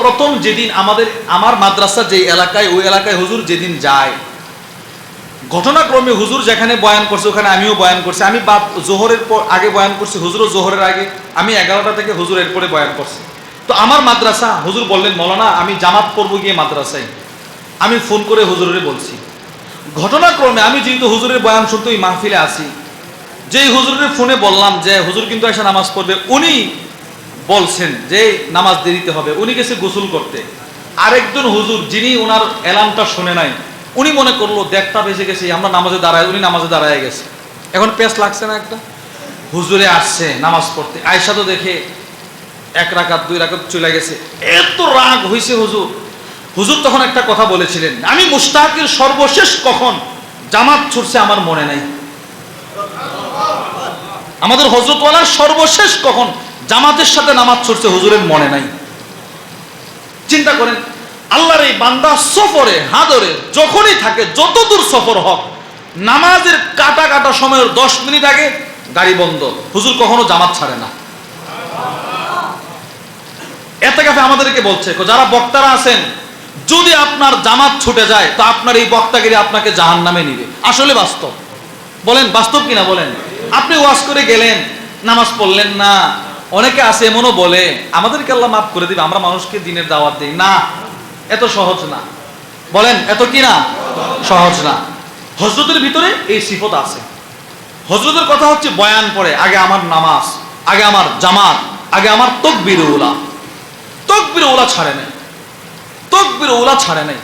সর্বপ্রথম যেদিন আমাদের, আমার মাদ্রাসা যে এলাকায়, ওই এলাকায় হুজুর যেদিন যায়, ঘটনাক্রমে হুজুর যেখানে বয়ান করছে, ওখানে আমিও বয়ান করছি। আমি বাদ, জোহরের পর, আগে বয়ান করছি, হুজুরও জোহরের আগে, আমি এগারোটা থেকে হুজুর এরপরে বয়ান করছি। তো আমার মাদ্রাসা, হুজুর বললেন, মৌলানা, আমি জামাত পড়ব গিয়ে মাদ্রাসায়। আমি ফোন করে হুজুরের বলছি। ঘটনাক্রমে আমি যেহেতু হুজুরের বয়ান শুনতে ওই মাহফিলে আসি যেই হুজুরের ফোনে বললাম যে, হুজুর কিন্তু এসে নামাজ পড়বে, উনি বলছেন যে নামাজ দেরিতে হবে। উনি গেছে গোসল করতে। আরেকজন হুজুর যিনি ওনার এলামটা শুনে নাই, উনি মনে করল দেখটা বেজে গেছে, আমরা নামাজে দাঁড়ায় উনি নামাজে দাঁড়ায় গেছে। এখন পেস লাগছে না একটা? হুজুরে আসছে নামাজ পড়তে। আয়সা তো দেখে এক রাকাত, দুই রাকাত চলে গেছে। এত রাগ হয়েছে হুজুর। হুজুর তখন একটা কথা বলেছিলেন, আমি মুস্তাকের সর্বশেষ কখন জামাত ছুটছে আমার মনে নাই। আমাদের হজরতওয়ালার সর্বশেষ কখন জামাতের সাথে নামাজ ছুটছে হুজুরের মনে নাই। চিন্তা করেন, আল্লাহর এই বান্দা সফরে, হাদরে, যখনই থাকে যত দূর সফর হোক, নামাজের কাটা কাটা সময়ের দশ মিনিট আগে গাড়ি বন্ধ। হুজুর কখনো জামাত ছাড়ে না। এতে কাছে আমাদেরকে বলছে যারা বক্তারা আছেন, যদি আপনার জামাত ছুটে যায়, তো আপনার এই বক্তাগিরি আপনাকে জাহান নামে নিবে। আসলে বাস্তব। বলেন, বাস্তব কিনা বলেন? আপনি ওয়াজ করে গেলেন, নামাজ পড়লেন না। অনেকে আছে, এমনও বলে, আমাদেরকে আল্লাহ মাফ করে দিবে, আমরা মানুষকে দিনের দাওয়াত দিই। না, এত সহজ না। বলেন, এত কি না? সহজ না। হজরতের ভিতরে এই সিফত আছে। হজরতের কথা হচ্ছে বয়ান পড়ে, আগে আমার নামাজ, আগে আমার জামাত, আগে আমার তকবির উলা। তকবির ওলা ছাড়ে নাই। তকবির ওলা ছাড়ে নাই।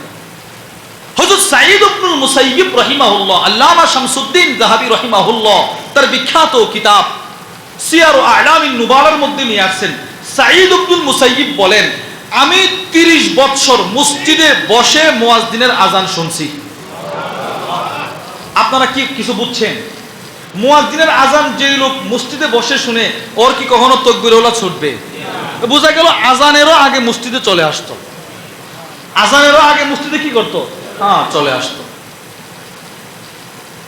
হযরত সাঈদ ইবনুল মুসাইয়িব রাহিমাহুল্লাহ, আল্লামা শামসুদ্দিন যাহাবী রহিমাহুল্লাহ, তার বিখ্যাত কিতাব সিয়ার আলামিন নুবালার মধ্যে নিয়ে আসছেন। সাঈদ ইবনুল মুসাইয়িব বলেন, আমি 30 বছর মসজিদে বসে মুয়াজ্জিনের আজান শুনছি। আপনারা কি কিছু বুঝছেন? মুয়াজ্জিনের আজান যে লোক মসজিদে বসে শুনে, ওর কি কখনো তকবির ওলা ছুটবে? বোঝা গেল আজানেরও আগে মসজিদে চলে আসতো। আজানেরও আগে মসজিদে কি করতো? হ্যাঁ চলে আসতো।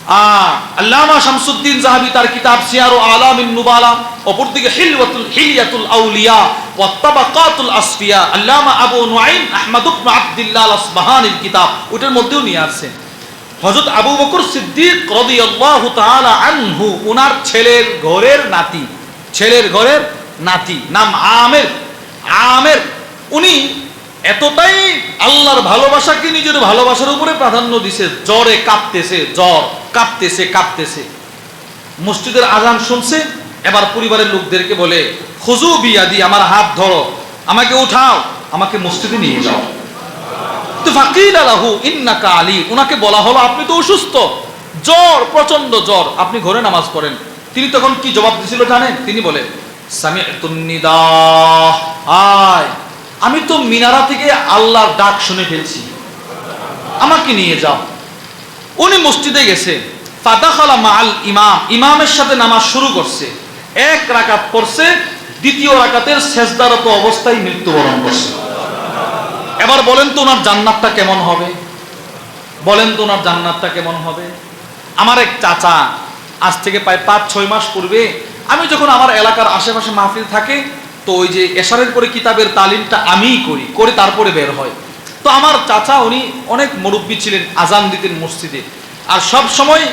আল্লামা শামসুদ্দিন জাহাবি তার কিতাব সিয়ার আলামিন নুবালা, অপরদিকে হিলওয়াতুল হিলিয়াতুল আউলিয়া ওয়া তাবাকাতুল আসফিয়া, আল্লামা Abu Nuaim Ahmad ibn Abdullah আল কিতাব ওটার মধ্যেও নিয়ে আসছেন হযরত আবু বকর সিদ্দিক রাদিয়াল্লাহু তাআলা আনহু ওনার ছেলের ঘরের নাতি, ছেলের ঘরের নাতি, নাম আমের আমের, উনি এতটাই আল্লাহর ভালোবাসাকে নিজের ভালোবাসার উপরে প্রাধান্য দিছে, জ্বরে কাঁপতেছে, জ্বর। কাঁপতেছে কাঁপতেছে। মসজিদের আজান শুনছে, এবার পরিবারের লোকদেরকে বলে খুজু বিয়াদি, আমার হাত ধরো, আমাকে উঠাও, আমাকে মসজিদে নিয়ে যাও। তো ফাকিল আলাহু, ইন্নাকা আলী ওনাকে বলা হলো, আপনি তো অসুস্থ, জ্বর প্রচণ্ড জ্বর, আপনি ঘরে নামাজ পড়েন। তিনি তখন কি জবাব দিছিল জানেন? তিনি বলে আয়, আমি তো মিনারা থেকে আল্লাহর ডাক শুনে ফেলছি, আমাকে নিয়ে যাও। উনি মসজিদে গেছে। ফাদাখালা মাল ইমাম, ইমামের সাথে নামাজ শুরু করছে। এক রাকাত পড়ছে, দ্বিতীয় রাকাতের শেষদারত অবস্থায় মৃত্যুবরণ করছে। এবার বলেন তো ওনার জান্নাতটা কেমন হবে? বলেন তো ওনার জান্নাতটা কেমন হবে? আমার এক চাচা আজ থেকে প্রায় পাঁচ, ছয় মাস পূর্বে আমি যখন আমার এলাকার আশেপাশে মাহফিল থাকে, তো ওই যে এশারের পরে কিতাবের তালিমটা আমিই করি, করে তারপরে বের হয়। তো আমার চাচা, উনি অনেক মুরব্বী ছিলেন আজান দিতেন মসজিদে। আর সব সময়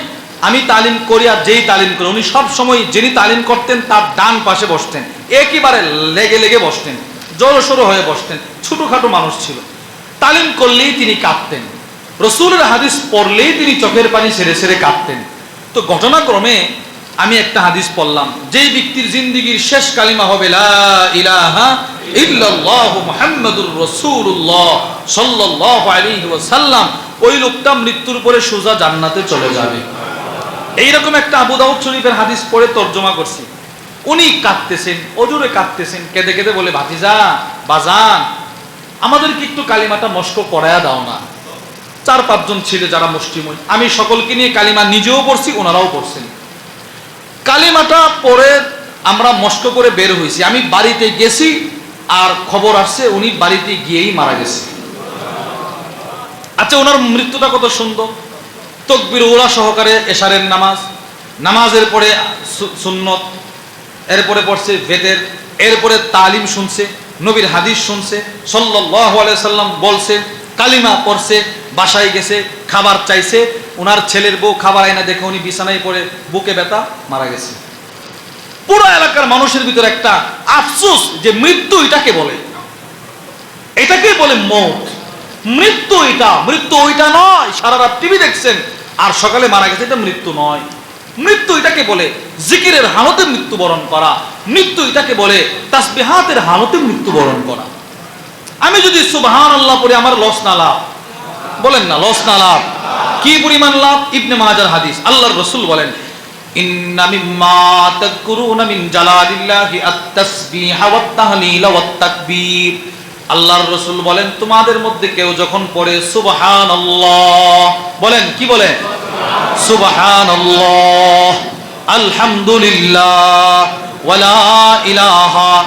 আমি তালিম করি আর যেই তালিম করি, উনি সব সময় যিনি তালিম করতেন, তার ডান পাশে বসতেন। একেবারে লেগে লেগে বসতেন জড়সড়ো হয়ে বসতেন, ছোটখাটো মানুষ ছিল। তালিম করলেই তিনি কাঁদতেন। রসুলের হাদিস পড়লেই তিনি চোখের পানি সেরে সেরে কাঁদতেন। তো ঘটনাক্রমে আমি একটা হাদিস পড়লাম যে ব্যক্তির জিন্দিগির শেষ কালিমা হবে ওই লোকটা মৃত্যুর পরে সোজা জান্নাতে চলে যাবে। এইরকম একটা আবু দাউদ শরীফের হাদিস পড়ে তর্জমা করছি। উনি কাঁদতেছেন, অজুরে কাঁদতেছেন, কেঁদে কেঁদে বলে, ভাতিজা, বাজান, আমাদেরকে একটু কালিমাটা মস্ক করায়া দাও না। চার পাঁচজন ছিল যারা মুষ্টিময় আমি সকলকে নিয়ে কালিমা নিজেও পড়ছি, ওনারাও পড়ছেন। কালিমাটা পরে আমরা মস্ক করে বের হয়েছি। আমি বাড়িতে গেছি আর খবর আসছে, উনি বাড়িতে গিয়েই মারা গেছে। আচ্ছা ওনার মৃত্যুটা কত সুন্দর? তকবির ওলা সহকারে এশারের নামাজ, নামাজের পরে সুন্নত, এরপরে পড়ছে বেদের, এরপরে তালিম শুনছে, নবীর হাদিস শুনছে আলাইহি সাল্লাম বলছে, কালিমা পড়ছে বাসায় গেছে, খাবার চাইছে ওনার ছেলের বউ খাবার আইনা দেখে উনি বিছানায় পড়ে বুকে ব্যথা, মারা গেছে। পুরো এলাকার মানুষের ভিতরে একটা আফসোস যে মৃত্যু এটাকে বলে। এটাকে বলে মৌত। মৃত্যু এটা, মৃত্যু ওইটা নয়, সারা রাত টিভি দেখছেন, আর সকালে মারা গেছে এটা মৃত্যু নয়। মৃত্যু এটাকে বলে জিকিরের হালতে মৃত্যুবরণ করা। মৃত্যু এটাকে বলে তাসবিহাতের হালতে মৃত্যুবরণ করা। আমি যদি সুবহান আল্লাহ পড়ে, আমার লস না লাভ। বলেন না লস না লাভ। কি পরিমাণ লাভ? ইবনে মাজার হাদিস। আল্লাহর রসুল বলেন আল্লাহর রসুল বলেন, তোমাদের মধ্যে কেউ যখন পড়ে বলেন, কি বলে? আলহামদুলিল্লাহ। ওয়ালা ইলাহা